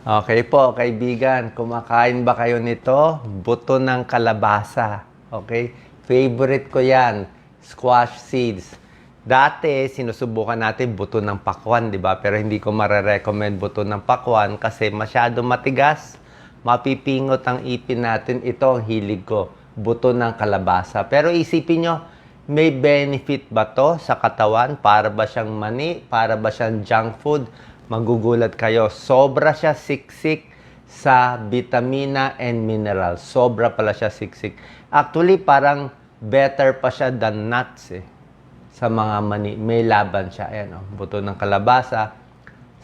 Okay po, kaibigan. Kumakain ba kayo nito? Buto ng kalabasa. Okay? Favorite ko yan. Squash seeds. Dati, sinusubukan natin buto ng pakwan, di ba? Pero hindi ko marerecommend buto ng pakwan kasi masyado matigas. Mapipingot ang ipin natin. Ito ang hilig ko. Buto ng kalabasa. Pero isipin nyo, may benefit ba to sa katawan? Para ba siyang mani? Para ba siyang junk food? Magugulat kayo. Sobra siya siksik sa vitamina and mineral. Sobra pala siya siksik. Actually, parang better pa siya than nuts eh. Sa mga mani. May laban siya. Ayan, oh, buto ng kalabasa.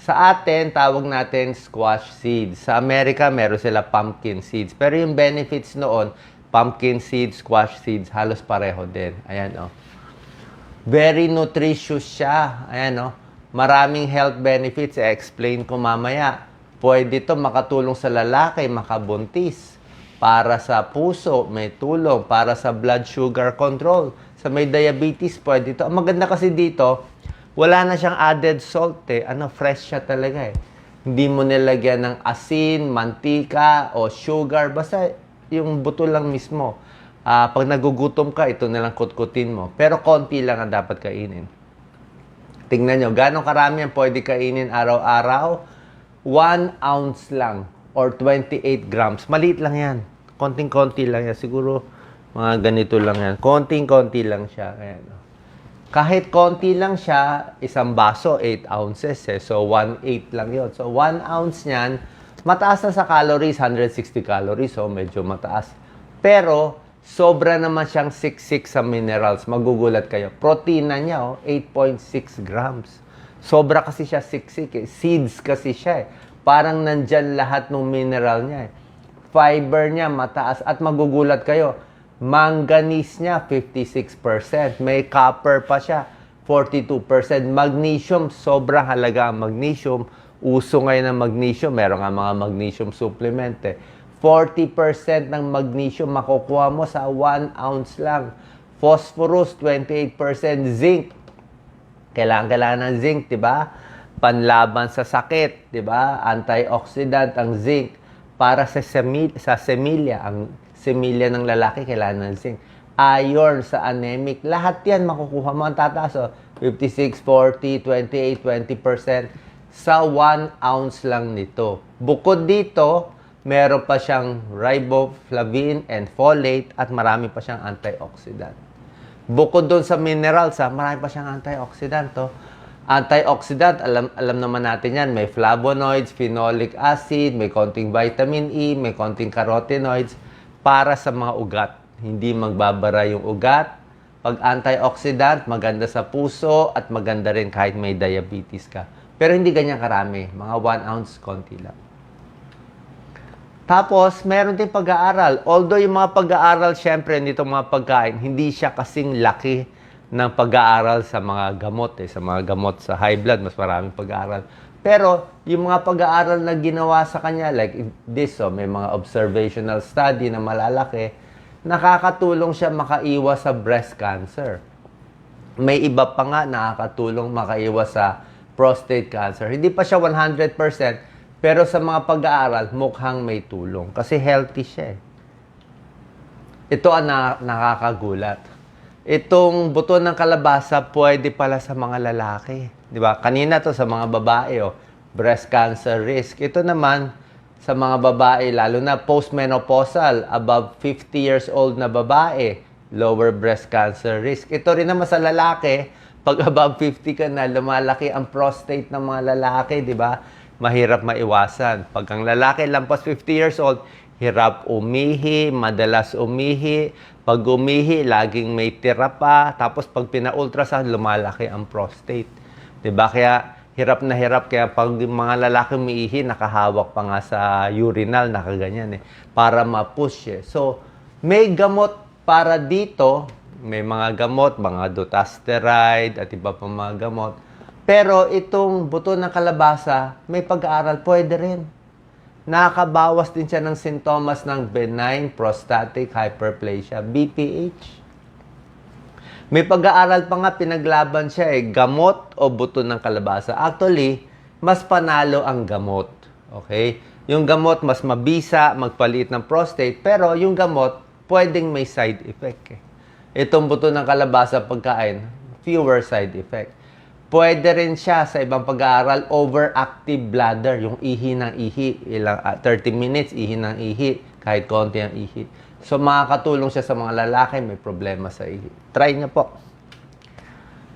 Sa atin, tawag natin squash seeds. Sa Amerika, meron sila pumpkin seeds. Pero yung benefits noon, pumpkin seeds, squash seeds, halos pareho din. Ayan, oh. Very nutritious siya. Ayan, oh. Maraming health benefits. I-explain ko mamaya. Pwede to makatulong sa lalaki, makabuntis. Para sa puso, may tulong. Para sa blood sugar control. Sa may diabetes, pwede to. Ang maganda kasi dito, wala na siyang added salt eh. Ano, fresh siya talaga eh. Hindi mo nilagyan ng asin, mantika, o sugar. Basta yung buto lang mismo. Ah, pag nagugutom ka, ito na lang kutkutin mo. Pero konti lang ang dapat kainin. Tingnan nyo, gano'ng karami ang pwede kainin araw-araw? 1 ounce lang or 28 grams. Maliit lang yan. Konting-konti lang yan. Siguro mga ganito lang yan. Konting-konti lang siya. Ayan. Kahit konti lang siya, isang baso, 8 ounces. Eh. So, 1-8 lang yun. So, 1 ounce niyan, mataas na sa calories, 160 calories. So, medyo mataas. Pero, sobra naman siyang siksik sa minerals. Magugulat kayo. Protein na niya, oh, 8.6 grams. Sobra kasi siya siksik. Eh. Seeds kasi siya. Eh. Parang nandyan lahat ng mineral niya. Eh. Fiber niya mataas. At magugulat kayo, manganese niya 56%. May copper pa siya 42%. Magnesium, sobrang halaga ang magnesium. Uso ngayon ng magnesium. Meron nga mga magnesium supplement eh. 40% ng magnesium makukuha mo sa 1 ounce lang. Phosphorus, 28%. Zinc, kailangan kailangan ng zinc, 'di ba? Panlaban sa sakit, 'di ba? Antioxidant ang zinc para sa semil sa semilya, ang semilya ng lalaki kailangan ng zinc. Iron sa anemic, lahat 'yan makukuha mo ang tataas oh. 56, 40, 28, 20% sa 1 ounce lang nito. Bukod dito, meron pa siyang riboflavin and folate at marami pa siyang antioxidant. Bukod doon sa minerals, ha, marami pa siyang antioxidant. To. Antioxidant, alam, alam naman natin yan, may flavonoids, phenolic acid, may konting vitamin E, may konting carotenoids para sa mga ugat. Hindi magbabara yung ugat. Pag antioxidant, maganda sa puso at maganda rin kahit may diabetes ka. Pero hindi ganyan karami. Mga 1 ounce, konti lang. Tapos, meron din pag-aaral. Although yung mga pag-aaral, syempre, nito mga pagkain, hindi siya kasing laki ng pag-aaral sa mga gamot. Eh. Sa mga gamot sa high blood, mas maraming pag-aaral. Pero, yung mga pag-aaral na ginawa sa kanya, like this, oh, may mga observational study na malalaki, nakakatulong siya makaiwas sa breast cancer. May iba pa nga nakakatulong makaiwas sa prostate cancer. Hindi pa siya 100%, pero sa mga pag-aaral, mukhang may tulong. Kasi healthy siya eh. Ito ang na- nakakagulat. Itong buto ng kalabasa, pwede pala sa mga lalaki. Di ba? Kanina to sa mga babae, oh, breast cancer risk. Ito naman sa mga babae, lalo na postmenopausal, above 50 years old na babae, lower breast cancer risk. Ito rin naman sa lalaki, pag above 50 ka na, lumalaki ang prostate ng mga lalaki, di ba? Mahirap maiwasan. Pag ang lalaki lampas 50 years old, hirap umihi, madalas umihi. Pag umihi, laging may tira pa. Tapos pag pina-ultrasound, lumalaki ang prostate. ba? Kaya hirap na hirap. Kaya pag mga lalaki umiihi, nakahawak pa nga sa urinal, nakaganyan eh. Para ma-push eh. So, may gamot para dito. May mga gamot, mga dutasteride at iba pa mga gamot. Pero itong buto ng kalabasa, may pag-aaral, pwede rin. Nakakabawas din siya ng sintomas ng benign prostatic hyperplasia, BPH. May pag-aaral pa nga pinaglaban siya eh, gamot o buto ng kalabasa. Actually, mas panalo ang gamot. Okay? Yung gamot, mas mabisa, magpaliit ng prostate, pero yung gamot, pwedeng may side effect. Eh. Itong buto ng kalabasa pagkain, fewer side effect. Pwede rin siya sa ibang pag-aaral, overactive bladder, yung ihi ng ihi, ilang, ah, 30 minutes, ihi ng ihi, kahit konti ang ihi. So, makakatulong siya sa mga lalaki may problema sa ihi. Try niyo po.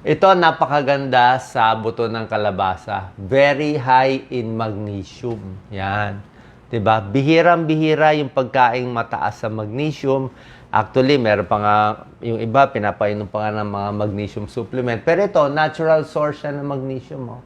Ito, napakaganda sa buto ng kalabasa. Very high in magnesium. Yan. 'Di ba? Bihirang-bihira yung pagkain mataas sa magnesium. Actually, meron pa nga, yung iba, pinapainom pa nga ng mga magnesium supplement. Pero ito, natural source siya ng magnesium. Oh.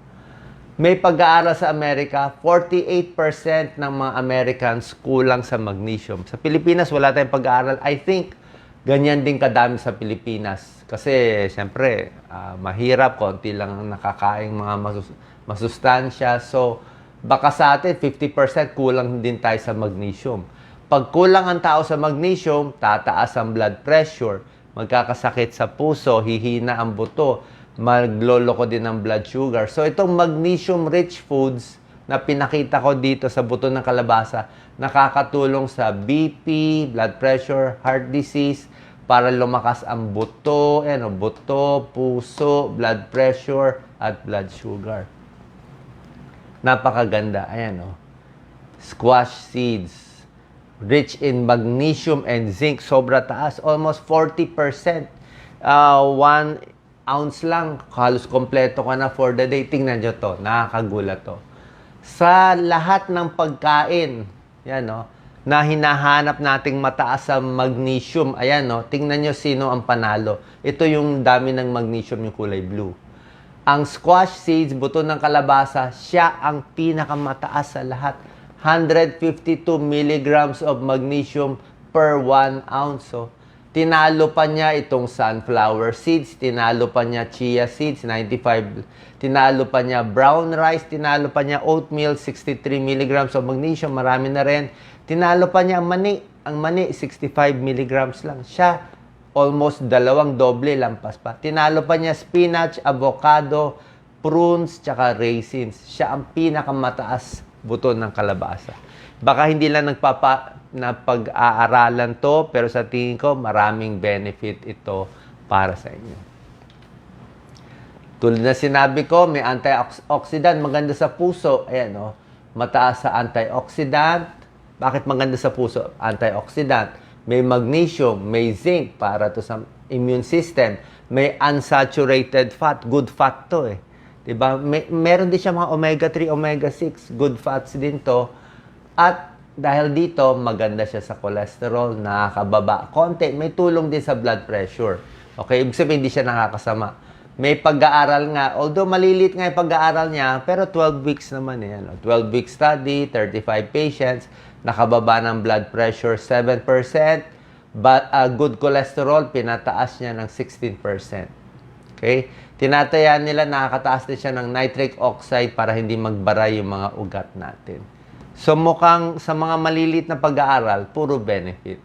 May pag-aaral sa Amerika, 48% ng mga Americans kulang sa magnesium. Sa Pilipinas, wala tayong pag-aaral. I think, ganyan din kadami sa Pilipinas. Kasi, siyempre, ah, mahirap, konti lang ang nakakain mga masus- masustansya. So, baka sa atin, 50% kulang din tayo sa magnesium. Pag kulang ang tao sa magnesium, tataas ang blood pressure, magkakasakit sa puso, hihina ang buto, magloloko din ng blood sugar. So, itong magnesium-rich foods na pinakita ko dito sa buto ng kalabasa, nakakatulong sa BP, blood pressure, heart disease, para lumakas ang buto, ano, buto, puso, blood pressure, at blood sugar. Napakaganda. Ayan, oh. Squash seeds. Rich in magnesium and zinc. Sobra taas. Almost 40%. Uh, one ounce lang. Halos kompleto ka na for the day. Tingnan nyo to. Nakakagulat to. Sa lahat ng pagkain, yan, no, na hinahanap nating mataas sa magnesium. Ayan, no, tingnan nyo sino ang panalo. Ito yung dami ng magnesium, yung kulay blue. Ang squash seeds, buto ng kalabasa, siya ang pinakamataas sa lahat. 152 milligrams of magnesium per 1 ounce. So, tinalo pa niya itong sunflower seeds, tinalo pa niya chia seeds, 95. Tinalo pa niya brown rice, tinalo pa niya oatmeal, 63 milligrams of magnesium, marami na rin. Tinalo pa niya ang mani, ang mani, 65 milligrams lang. Siya, almost dalawang doble lampas pa. Tinalo pa niya spinach, avocado, prunes, tsaka raisins. Siya ang pinakamataas buto ng kalabasa. Baka hindi lang nagpapa na pag-aaralan to, pero sa tingin ko maraming benefit ito para sa inyo. Tulad na sinabi ko, may antioxidant, maganda sa puso. Ayan, oh, mataas sa antioxidant. Bakit maganda sa puso? Antioxidant. May magnesium, may zinc para to sa immune system. May unsaturated fat, good fat to eh. 'Di ba? May, meron din siya mga omega 3, omega 6, good fats din to. At dahil dito, maganda siya sa cholesterol, nakakababa. Konti, may tulong din sa blood pressure. Okay, ibig sabihin hindi siya nakakasama. May pag-aaral nga, although malilit nga yung pag-aaral niya, pero 12 weeks naman eh. Ano? 12 week study, 35 patients, nakababa ng blood pressure 7%, but uh, good cholesterol, pinataas niya ng 16%. Okay? Tinatayaan nila nakakataas din siya ng nitric oxide para hindi magbara yung mga ugat natin. So mukhang sa mga malilit na pag-aaral, puro benefit.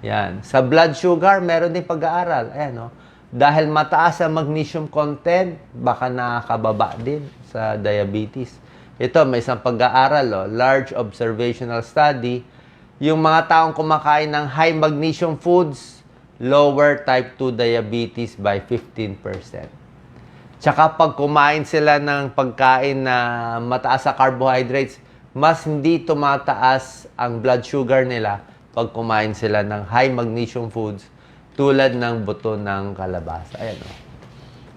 Yan. Sa blood sugar, meron din pag-aaral. Ayan, no? Dahil mataas ang magnesium content, baka nakakababa din sa diabetes. Ito, may isang pag-aaral, oh, large observational study. Yung mga taong kumakain ng high magnesium foods, lower type 2 diabetes by 15%. Tsaka pag kumain sila ng pagkain na mataas sa carbohydrates, mas hindi tumataas ang blood sugar nila pag kumain sila ng high magnesium foods tulad ng buto ng kalabasa. Ayan o.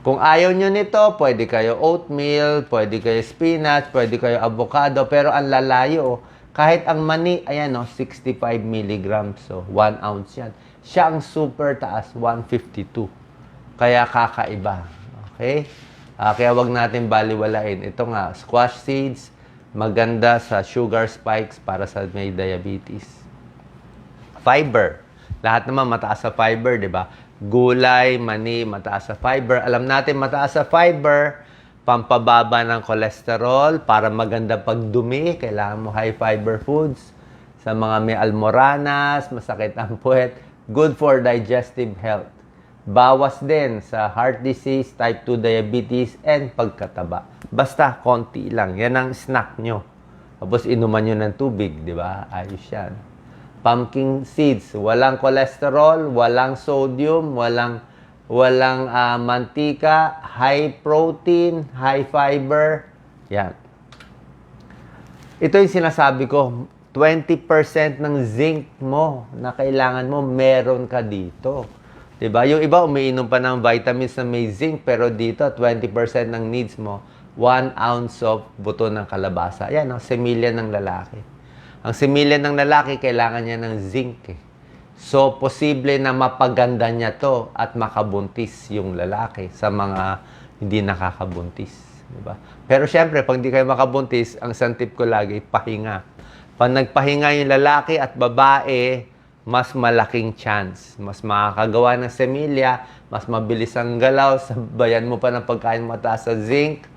Kung ayaw nyo nito, pwede kayo oatmeal, pwede kayo spinach, pwede kayo avocado, pero ang lalayo, kahit ang mani, ayan o, 65 milligrams, so 1 ounce yan. Siya ang super taas, 152. Kaya kakaiba. Okay? Ah, kaya wag natin baliwalain. Ito nga, squash seeds, maganda sa sugar spikes para sa may diabetes. Fiber. Lahat naman mataas sa fiber, di ba? Gulay, mani, mataas sa fiber. Alam natin, mataas sa fiber, pampababa ng cholesterol, para maganda pagdumi, kailangan mo high fiber foods. Sa mga may almoranas, masakit ang puwet, good for digestive health. Bawas din sa heart disease, type 2 diabetes, and pagkataba. Basta konti lang. Yan ang snack nyo. Tapos inuman nyo ng tubig, di ba? Ayos yan. Pumpkin seeds, walang cholesterol, walang sodium, walang walang ah, mantika, high protein, high fiber. Yan. Ito yung sinasabi ko, 20% ng zinc mo na kailangan mo, meron ka dito. 'Di ba? Yung iba umiinom pa ng vitamins na may zinc, pero dito 20% ng needs mo, 1 ounce of buto ng kalabasa. Yan, ang semilya ng lalaki. Ang semilya ng lalaki, kailangan niya ng zinc. Eh. So, posible na mapaganda niya to at makabuntis yung lalaki sa mga hindi nakakabuntis. Di ba? Pero syempre, pag hindi kayo makabuntis, ang isang tip ko lagi, pahinga. Pag nagpahinga yung lalaki at babae, mas malaking chance. Mas makakagawa ng semilya, mas mabilis ang galaw, sabayan mo pa ng pagkain mataas sa zinc,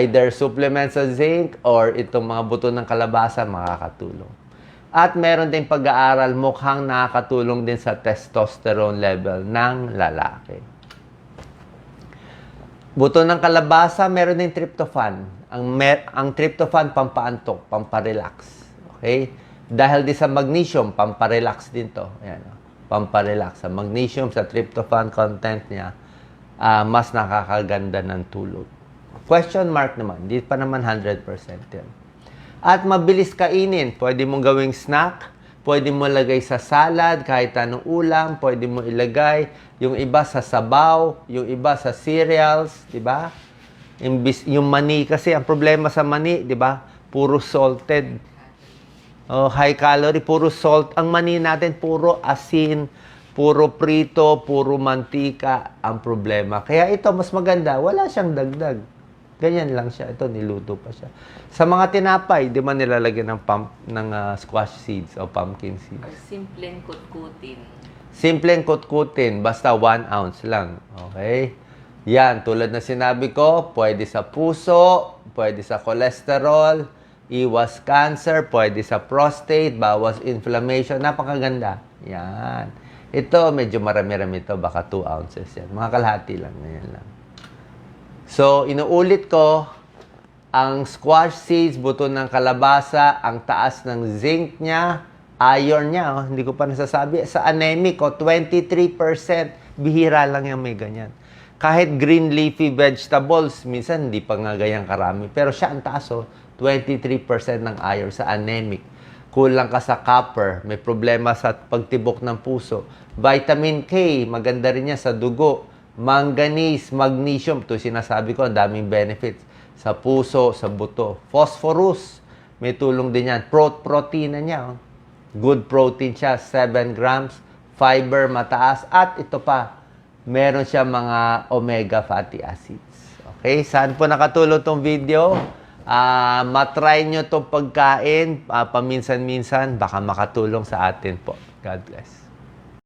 either supplement sa zinc or itong mga buto ng kalabasa makakatulong. At meron din pag-aaral mukhang nakakatulong din sa testosterone level ng lalaki. Buto ng kalabasa, meron din tryptophan. Ang, mer- ang tryptophan, pampaantok, pamparelax. Okay? Dahil din sa magnesium, pamparelax din to. Ayan, pamparelax. Sa magnesium, sa tryptophan content niya, ah, mas nakakaganda ng tulog. Question mark naman. Di pa naman 100% yan. At mabilis kainin. Pwede mong gawing snack. Pwede mo lagay sa salad, kahit anong ulam. Pwede mo ilagay. Yung iba sa sabaw. Yung iba sa cereals. Di ba? Imbis, yung mani kasi, ang problema sa mani, di ba? Puro salted. Oh, high calorie, puro salt. Ang mani natin, puro asin, puro prito, puro mantika ang problema. Kaya ito, mas maganda, wala siyang dagdag. Ganyan lang siya. Ito, niluto pa siya. Sa mga tinapay, di man nilalagyan ng, pump, ng ah, squash seeds o pumpkin seeds. Or simpleng kutkutin. Simpleng kutkutin, basta 1 ounce lang. Okay? Yan, tulad na sinabi ko, pwede sa puso, pwede sa cholesterol, iwas cancer, pwede sa prostate, bawas inflammation. Napakaganda. Yan. Ito, medyo marami-rami ito. Baka 2 ounces yan. Mga kalahati lang. Ganyan lang. So, inuulit ko, ang squash seeds, buto ng kalabasa, ang taas ng zinc niya, iron niya, oh, hindi ko pa nasasabi, sa anemic, oh, 23%, bihira lang yung may ganyan. Kahit green leafy vegetables, minsan hindi pa nga ganyang karami. Pero siya ang taas, oh, 23% ng iron sa anemic. Kulang ka sa copper, may problema sa pagtibok ng puso. Vitamin K, maganda rin niya sa dugo. Manganese, magnesium, ito sinasabi ko, ang daming benefits sa puso, sa buto. Phosphorus, may tulong din yan. Pro protein niya. oh. Good protein siya, 7 grams. Fiber, mataas. At ito pa, meron siya mga omega fatty acids. Okay, saan po nakatulong tong video? Ah, matry nyo itong pagkain, ah, paminsan-minsan, baka makatulong sa atin po. God bless.